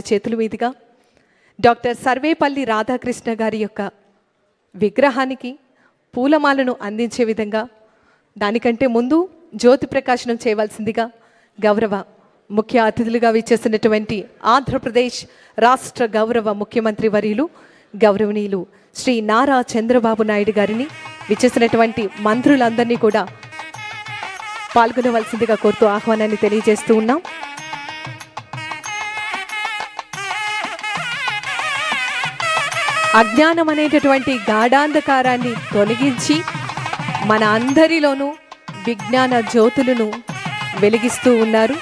చేతుల మీదుగా. డాక్టర్ సర్వేపల్లి రాధాకృష్ణ గారి యొక్క విగ్రహానికి పూలమాలను అందించే విధంగా దానికంటే ముందు జ్యోతి ప్రకాశనం చేయవలసిందిగా గౌరవ ముఖ్య అతిథులుగా విచ్చేసినటువంటి ఆంధ్రప్రదేశ్ రాష్ట్ర గౌరవ ముఖ్యమంత్రి వర్యులు గౌరవనీయులు శ్రీ నారా చంద్రబాబు నాయుడు గారిని విచ్చేసినటువంటి మంత్రులందరినీ కూడా పాల్గొనవలసిందిగా కోరుతూ ఆహ్వానాన్ని తెలియజేస్తూ ఉన్నాం. అజ్ఞానం అనేటటువంటి గాఢాంధకారాన్ని తొలగించి మన అందరిలోనూ విజ్ఞాన జ్యోతులను వెలిగిస్తూ ఉన్నారు.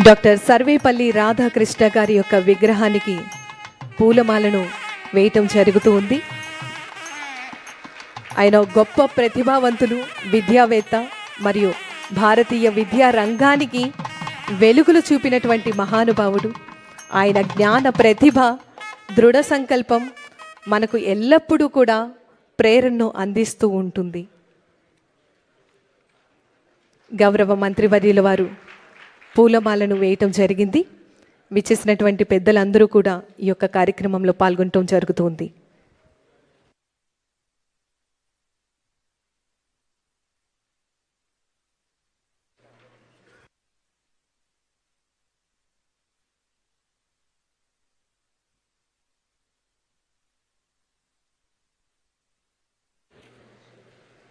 డాక్టర్ సర్వేపల్లి రాధాకృష్ణ గారి యొక్క విగ్రహానికి పూలమాలను వేయటం జరుగుతూ ఉంది. ఆయన గొప్ప ప్రతిభావంతులు విద్యావేత్త మరియు భారతీయ విద్యా రంగానికి వెలుగులు చూపినటువంటి మహానుభావుడు. ఆయన జ్ఞాన ప్రతిభ దృఢ సంకల్పం మనకు ఎల్లప్పుడూ కూడా ప్రేరణను అందిస్తూ ఉంటుంది. గౌరవ మంత్రివర్యుల వారు పూలమాలను వేయటం జరిగింది. విచ్చేసినటువంటి పెద్దలందరూ కూడా ఈ యొక్క కార్యక్రమంలో పాల్గొనటం జరుగుతుంది.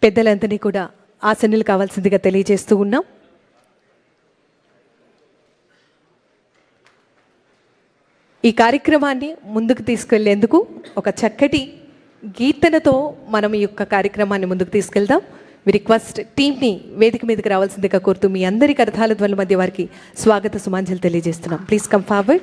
పెద్దలందరినీ కూడా ఆసనులు కావాల్సిందిగా తెలియజేస్తూ ఉన్నాం. ఈ కార్యక్రమాన్ని ముందుకు తీసుకెళ్ళేందుకు ఒక చక్కటి గీతనతో మనం ఈ యొక్క కార్యక్రమాన్ని ముందుకు తీసుకెళ్దాం. రిక్వెస్ట్ టీమ్ని వేదిక మీదకి రావాల్సిందిగా కోరుతూ మీ అందరి కరతాల ధ్వనుల మధ్య వారికి స్వాగత సుమాంజలు తెలియజేస్తున్నాం. ప్లీజ్ కమ్ ఫార్వర్డ్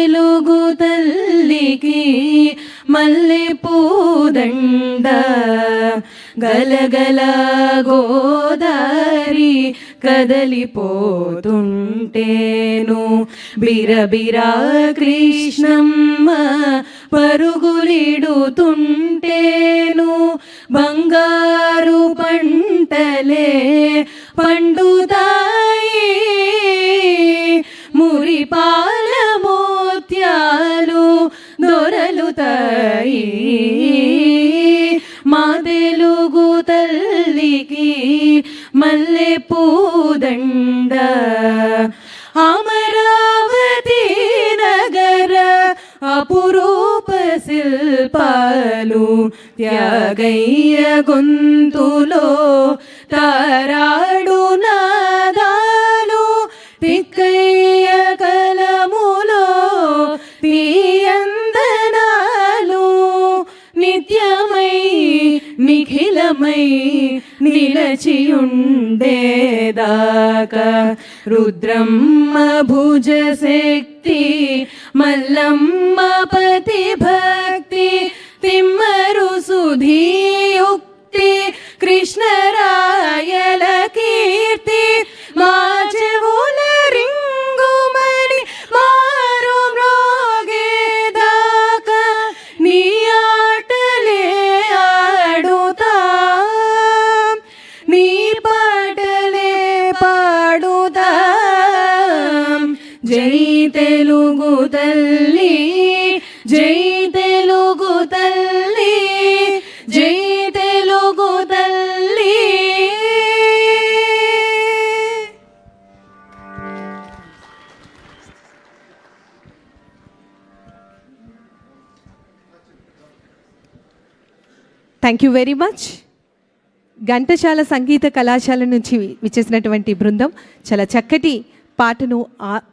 పూదండ గలగల గోదారి కదలిపోతుంటేను. బిరబిరా కృష్ణమ్మ పరుగులిడుతుంటేను. బంగారు పంటలే పండుతాయి. మురిపాల దొరలుతాయి మా తెలుగు తల్లికి మల్లె పూదండ అమరావతి నగర అపురూప శిల్పాలు త్యాగయ్య గొంతులో తారాడు తీయందనాలు నిలచియుండేదాక. రుద్రమ్మ భుజ శక్తి మల్లమ్మ పతి భక్తి తిమ్మ తెలుగు తల్లి జై తెలుగు తల్లి జై తెలుగు తల్లి. Thank you very much Ghantasala సంగీత కళాశాల నుంచి విచ్చేసినటువంటి బృందం. చాలా చక్కటి పాటను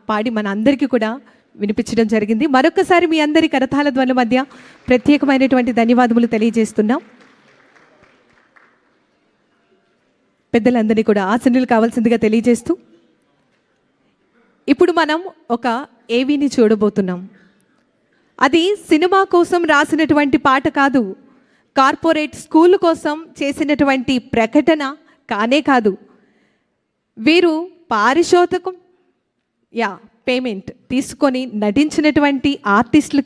పాడి మన అందరికీ కూడా వినిపించడం జరిగింది. మరొకసారి మీ అందరి కరతాల ధ్వనుల మధ్య ప్రత్యేకమైనటువంటి ధన్యవాదములు తెలియజేస్తున్నాం. పెద్దలందరినీ కూడా ఆసనులు కావాల్సిందిగా తెలియజేస్తూ ఇప్పుడు మనం ఒక ఏవీని చూడబోతున్నాం. అది సినిమా కోసం రాసినటువంటి పాట కాదు కార్పొరేట్ స్కూల్ కోసం చేసినటువంటి ప్రకటన కానే కాదు. వీరు పారిశోధకం యా పేమెంట్ తీసుకొని నటించినటువంటి ఆర్టిస్టులు